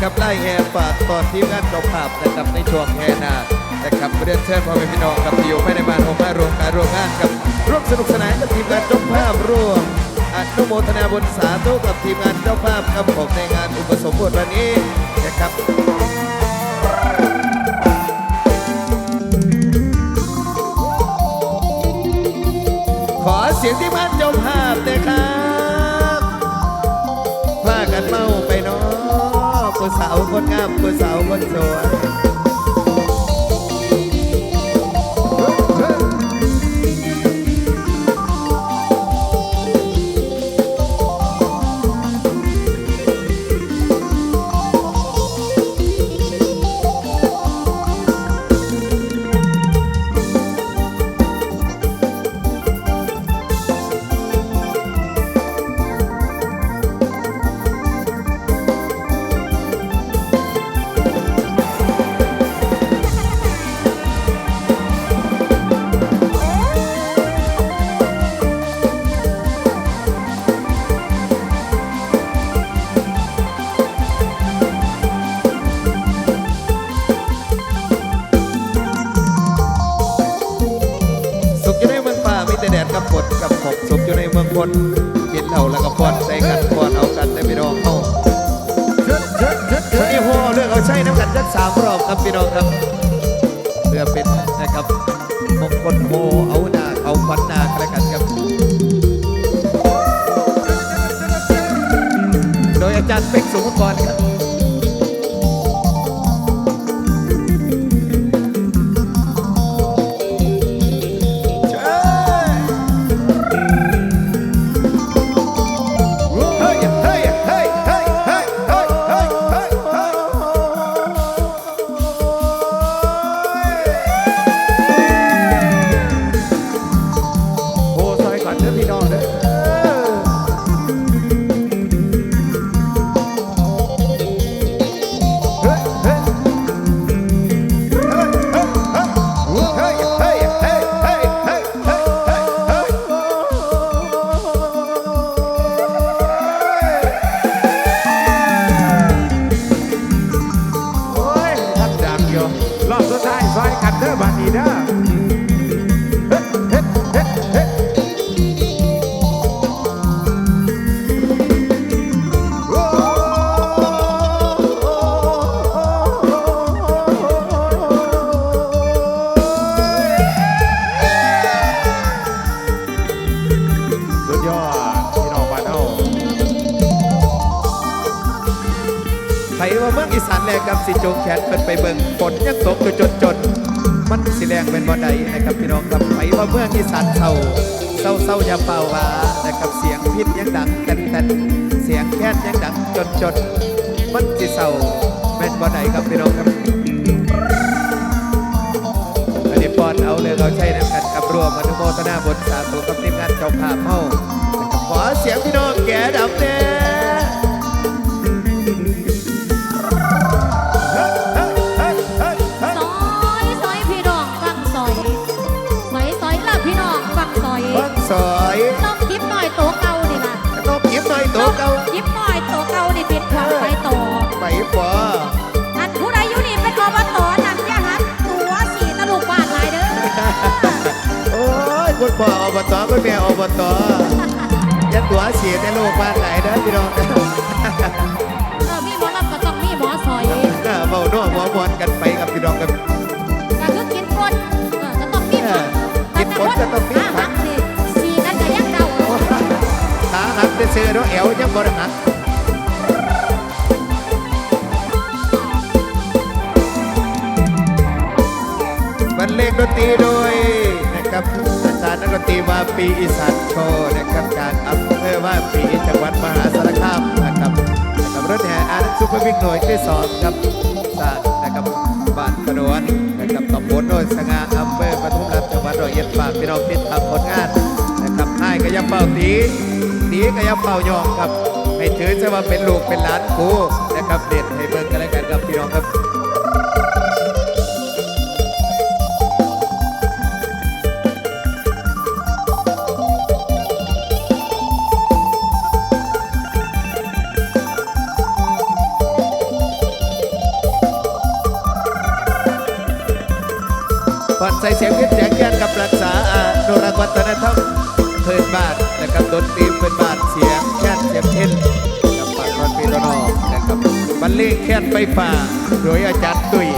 นะครับไล่แห่ฝากตอนทีมงานเจ้าภาพนะครับในช่วงแห่นานะครับเรียนเชิญพ่อแม่พี่น้องกับที่อยู่ภายในบ้านของมารวมการรวมงานกับร่วมสนุกสนานกับทีมงานเจ้าภาพร่วมอนุโมทนาบุญสาธุกับทีมงานเจ้าภาพครับผมในงานอุปสมบทวันนี้นะครับขอเสียงที่บ้าน คนงามผู้สาวคนสวย สามรอบครับพี่น้องครับ เพื่อเป็นนะครับมงคลโมเอาหน้าเอาควันหน้ากันแล้วกันครับ โดยอาจารย์เป็กสุภกรครับ สิจงแขนเพิ่นไปเบิ่งฝนยังตกอยู่จนจนมันสิแรงเป็นบ่ใดนะครับพี่น้องครับไผว่าเมืองอีสานเศร้าเศร้าเศร้าอย่าเป่าว่านะครับเสียงพิษยังดังแต่แต่เสียงแค้นยังดังจนจนมันสิเศร้าเป็นบ่ใดครับพี่น้องครับอันนี้ปอนเอาเลยเราใช้น้ำกันกับรวมอนุโมทนาบุญสาธุกับทีมงานเจ้าภาพเฮานะครับขอเสียงพี่น้องแก่ดำแน่ ปปออันผู้ใดอยู่นี่เป็นอบตนั่นอย่าหันตัวสีตลุกบาดหลายเด้อโอ้ยคุณพ่ออบตคุณแม่อบตอยันตัวเสียในโลกบ้านไหนนะพี่น้องเออมีหมอลำก็ต้องมีหมอซอยน่าเบาโน่หัวมวนกันไปกับพี่น้องกันก็คือกินคนเออก็ต้องมีผักกินคนก็ต้องมีผักสิสีนั่นก็ยังเดาขาหักไปเสือเนาะแอวยังบ่ได้หัก บรรเลงดนตรีโดยนะครับอาจารย์นักดนตรีว่าปีอีสานโชว์นะครับจากอำเภอว่าปีจังหวัดมหาสารคามนะครับกับรถแห่อาร์ตซูเปอร์วิ่งหน่วยที่สองครับจากนะครับบ้านขนวนนะครับตำบลโนนสง่าอำเภอปทุมรัฐจังหวัดร้อยเอ็ดฝากพี่น้องติดตามผลงานนะครับนายกระยำเป่าตีตีกระยำเป่ายองครับให้ถือจะว่าเป็นลูกเป็นหลานครูนะครับเด็ดให้เบิ่งกันแล้วกันครับพี่น้องครับ ใส่เสียงเพชรแจกแกนกับรักษาอนุรักษ์วัฒนธรรมพื้นบ้านนะครับดนตรีพื้นบ้านเสียงแคนเสียงเทนกับปากรอนพีโรนอนะครับบรรเลงแคนไปฝ่าโดยอาจารย์ตุ้ย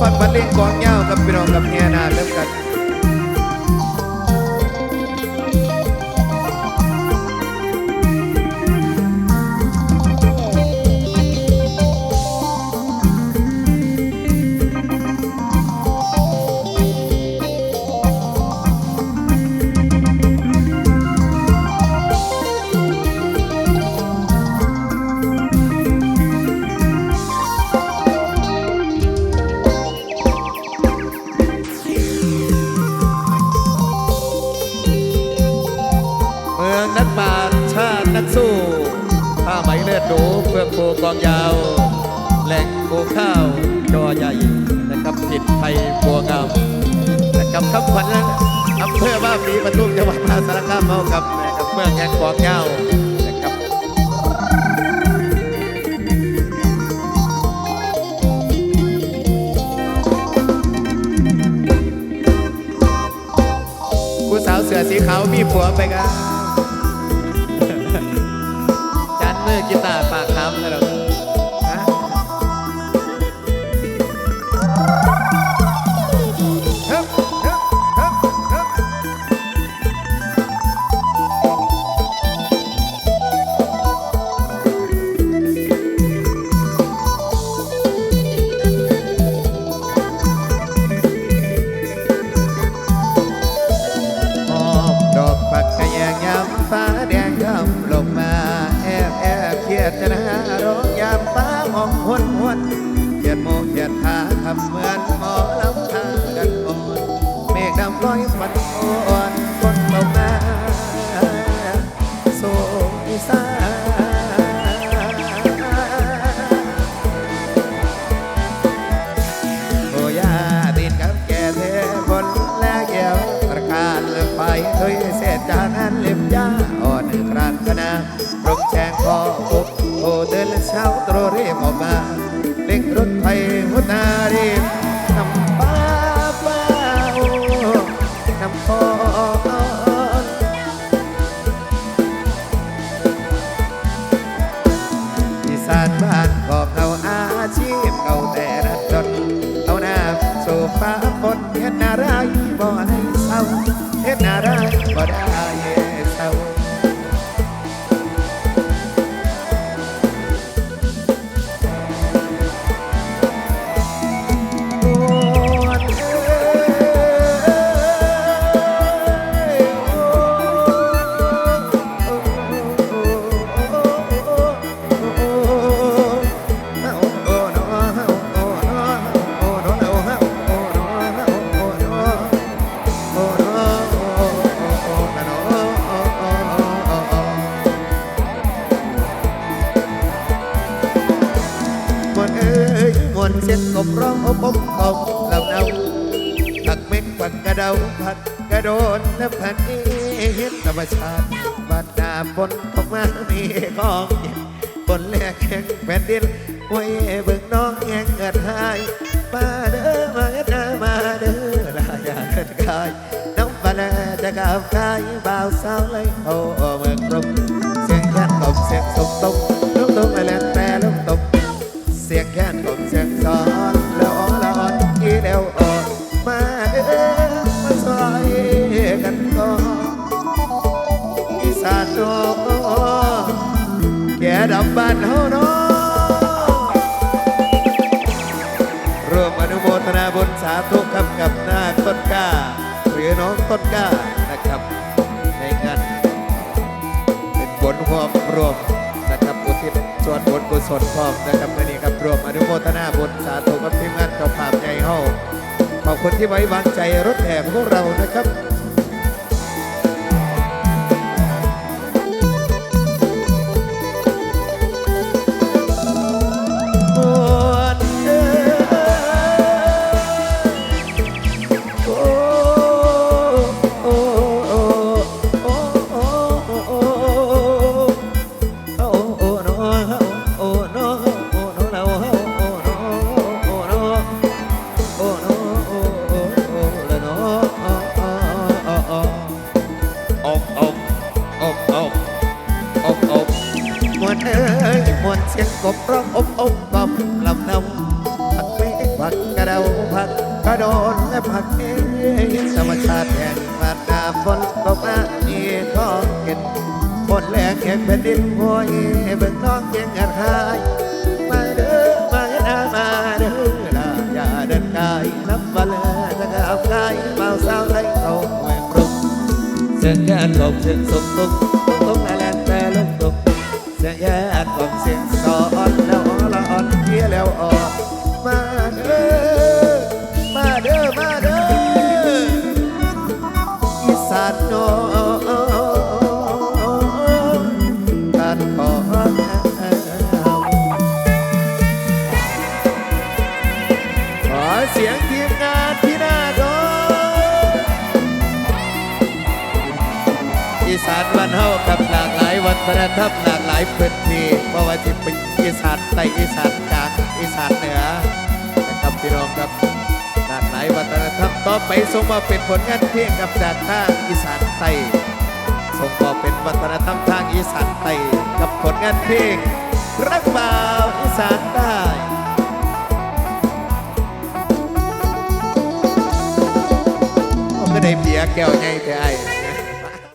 ฟันบันเลงกองเงากับพี่น้องกับเมียนาเริ่มกัน กองยาว แหล่งโคข้าวจอใหญ่นะครับผิดไทยบัวงามนะครับคำขวัญอำเภอบ้านปีปทุมจังหวัดมหาสารคามเมากับนะครับเมืองแห่งกองยาวนะครับผู้สาวเสือสีขาวมีผัวไปกันจันมือกีตาร์ปากคำนะเมวนเสียงกบร้องอบอบเอาเหล่าเนาผักเม็กผักกระเดาผัดกระโดนและผัดเห็นธรรมชาติบ้านนาฝนตกมามีของเย็นฝนแลกแข็งแผ่นดินไว้เบิ่งน้องแงงเกิดหายมาเด้อมาเด้อมาเด้อลาอย่าเกิดกายน้องปลาจะกาบกายบ่าวสาวเลยโอ้เมืองกรุงเสียงแค่ตบเสียงสมตบลูกตุ้มอะไรแต่ลูกตบ Oh. กุศลพร้อมนะครับเมื่อนี้ครับรวมอนุโมทนาบุสาธุกับทีมงานเจ้าภาพใหญ่ห้องขอบคุณที่ไว้วางใจรถแห่ของเรานะครับ ร้องอบอบกอบลำนำผักเมฆผักกระเดาผักกระโดนและผักเองธรรมชาติแห่งบาดาฝนตกมามีท้องเห็นฝนแรงแห่งแผ่นดินโวยเบิ่งน้องเพียงอันหายมาเด้อมาเด้อมาเด้อลาอย่าเดินกายนับวันเลยจะกับกายเมาสาวไทยเขาแหวกรุกเสียงยานของเสียงสมตุก อีสานโนตัดขอขอเสียงทีมงานพี่นาดอีสานวันเฮากับหลากหลายวัฒนธรรมหลากหลายพื้นที่เพราะว่าจะเป็นอีสานใต้อีสานกลางอีสานเหนือนะครับพี่น้องครับ ไปส่งมาเป็นผลงานเพลงกับจากทางอีสานไตส่งต่อเป็นวัฒนธรรมทางอีสานไตกับผลงานเพลง รักบ่าวอีสานใต้ก็ได้เบียแก้วใหญ่แต่ไอ้